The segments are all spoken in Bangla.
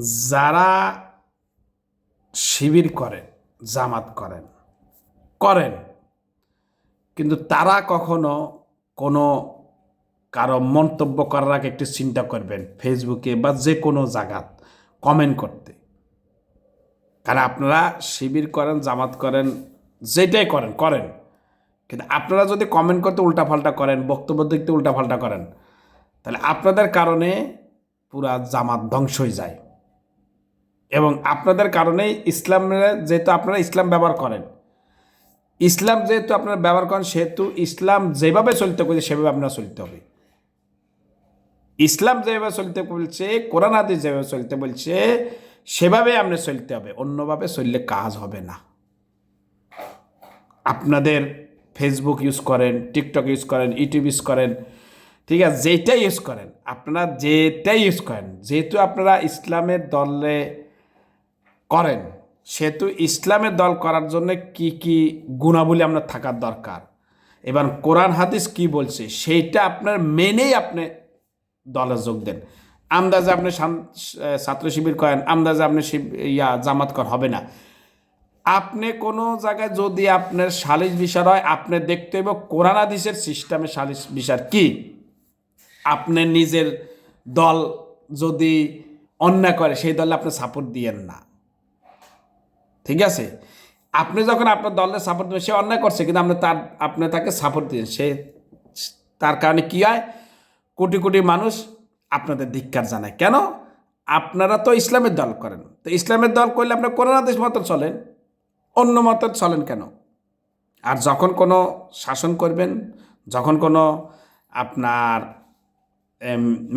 যারা শিবির করেন, জামাত করেন করেন। কিন্তু তারা কখনো কোনো কারও মন্তব্য করার আগে একটু চিন্তা করবেন ফেসবুকে বা যে কোনো জায়গাত কমেন্ট করতে। কারণ আপনারা শিবির করেন, জামাত করেন যেটাই করেন করেন। কিন্তু আপনারা যদি কমেন্ট করতে উল্টাপাল্টা করেন, বক্তব্য দেখতে উল্টাপাল্টা করেন, তাহলে আপনাদের কারণে পুরা জামাত ধ্বংস হয়ে যায়। এবং আপনাদের কারণেই ইসলামের যেহেতু আপনারা ইসলাম ব্যবহার করেন। ইসলাম যেহেতু আপনারা ব্যবহার করেন, সেহেতু ইসলাম যেভাবে চলতে বলছে সেভাবে আপনারা চলতে হবে। ইসলাম যেভাবে চলতে বলছে, কোরআন আদি যেভাবে চলতে বলছে, সেভাবে আপনি চলতে হবে। অন্যভাবে চললে কাজ হবে না। আপনাদের ফেসবুক ইউজ করেন টিকটক ইউজ করেন ইউটিউব ইউজ করেন, ঠিক আছে যেটাই ইউজ করেন, আপনারা যেটাই ইউজ করেন, যেহেতু আপনারা ইসলামের দলে করেন, সেহেতু ইসলামের দল করার জন্য কি কি গুণাবলী আপনার থাকার দরকার? এবার কোরআন হাদিস কি বলছে, সেইটা আপনার মেনেই আপনি দলে যোগ দেন। আমদাজে আপনি ছাত্র শিবির করেন আমদাজে আপনি ইয়া, জামাত কর, হবে না। আপনি কোনো জায়গায় যদি আপনার সালিশ বিষয় হয়, আপনি দেখতে হইব কোরআন হাদিসের সিস্টেমে সালিশ বিষয় কি? আপনি নিজের দল যদি অন্যায় করে, সেই দলে আপনি সাপোর্ট দিয়েন না। ঠিক আছে? আপনি যখন আপনার দলের সাপোর্ট দেবেন সে অন্যায় করছে, কিন্তু আপনি তার, আপনি তাকে সাপোর্ট দিন সে তার কারণে কি হয়? কোটি কোটি মানুষ আপনাদের ধিক্কার জানায়। কেন? আপনারা তো ইসলামের দল করেন। তো ইসলামের দল করলে আপনি কোরআন আদেশ মতো চলেন। অন্য মতো চলেন কেন? আর যখন কোনো শাসন করবেন, যখন কোনো আপনার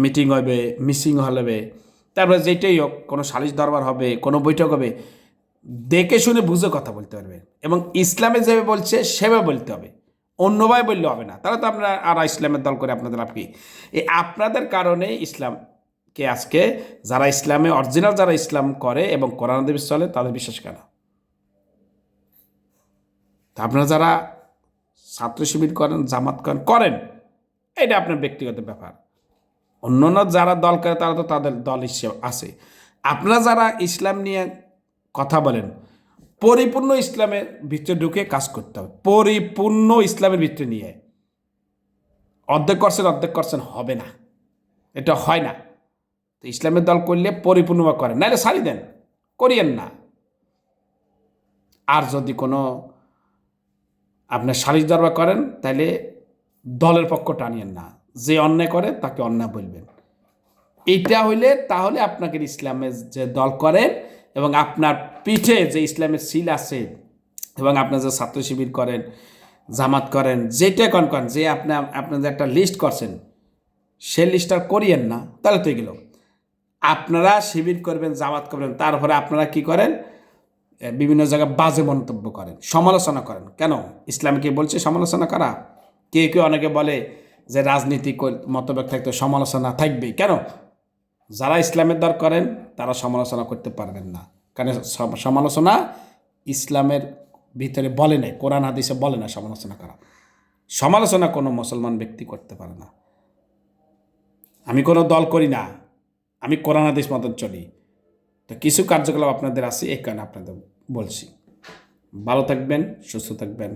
মিটিং হবে মিসিং হবে, তারপরে যেটাই হোক, কোনো সালিশ দরবার হবে, কোনো বৈঠক হবে দেখে শুনে বুঝে কথা বলতে পারবে। এবং ইসলামে যেভাবে বলছে, সেভাবে বলতে হবে। অন্যভাবে বললে হবে না। তাহলে তো আপনারা আর ইসলামের দল করে আপনাদের কি? এই আপনাদের কারণে ইসলামকে আজকে যারা ইসলামে অরিজিনাল যারা ইসলাম করে এবং কোরআন দেবী চলে, তাদের বিশ্বাস কেন? আপনারা যারা ছাত্র শিবির করেন, জামাত করেন করেন, এটা আপনার ব্যক্তিগত ব্যাপার। অন্যান্য যারা দল করে, তারা তো তাদের দল হিসেবে আছে। আপনারা যারা ইসলাম নিয়ে কথা বলেন। পরিপূর্ণ ইসলামের ভিতরে ঢুকে কাজ করতে হবে। পরিপূর্ণ ইসলামের ভিতরে নিয়ে। অর্ধেক করছেন অর্ধেক করছেন, হবে না। এটা হয় না। তো ইসলামের দল করলে পরিপূর্ণভাবে করেন। নাহলে সারি দেন। করিয়েন না। আর যদি কোনো আপনার সালিশ দরবার করেন, তাহলে দলের পক্ষ টানিয়েন না। যে অন্যায় করে, তাকে অন্যায় বলবেন। এইটা হইলে তাহলে আপনাকে ইসলামের যে দল করেন এবং আপনার পিঠে যে ইসলামের সিল আছে, এবং আপনার যে ছাত্র শিবির করেন, জামাত করেন, যেটা কন করেন যে আপনি আপনার যে একটা লিস্ট করছেন সে লিস্টটা করিয়েন না, তাহলে তো গেল আপনারা শিবির করবেন, জামাত করবেন, তারপরে আপনারা কি করেন? বিভিন্ন জায়গায় বাজে মন্তব্য করেন, সমালোচনা করেন। কেন? ইসলামকে বলছে সমালোচনা করা? কে কেউ অনেকে বলে যে রাজনীতি মতভেদ থাকতে সমালোচনা থাকবেই। কেন? যারা ইসলামের দর করেন, তারা সমালোচনা করতে পারবেন না। কারণ সমালোচনা ইসলামের ভিতরে বলে নাই, কোরআন হাদিসে বলে না সমালোচনা করা। সমালোচনা কোনো মুসলমান ব্যক্তি করতে পারে না। আমি কোনো দল করি না, আমি কোরআন হাদিস মতন চলি। তো কিছু কার্যকলাপ আপনাদের আছে এই কারণে আপনাদের বলছি। ভালো থাকবেন, সুস্থ থাকবেন।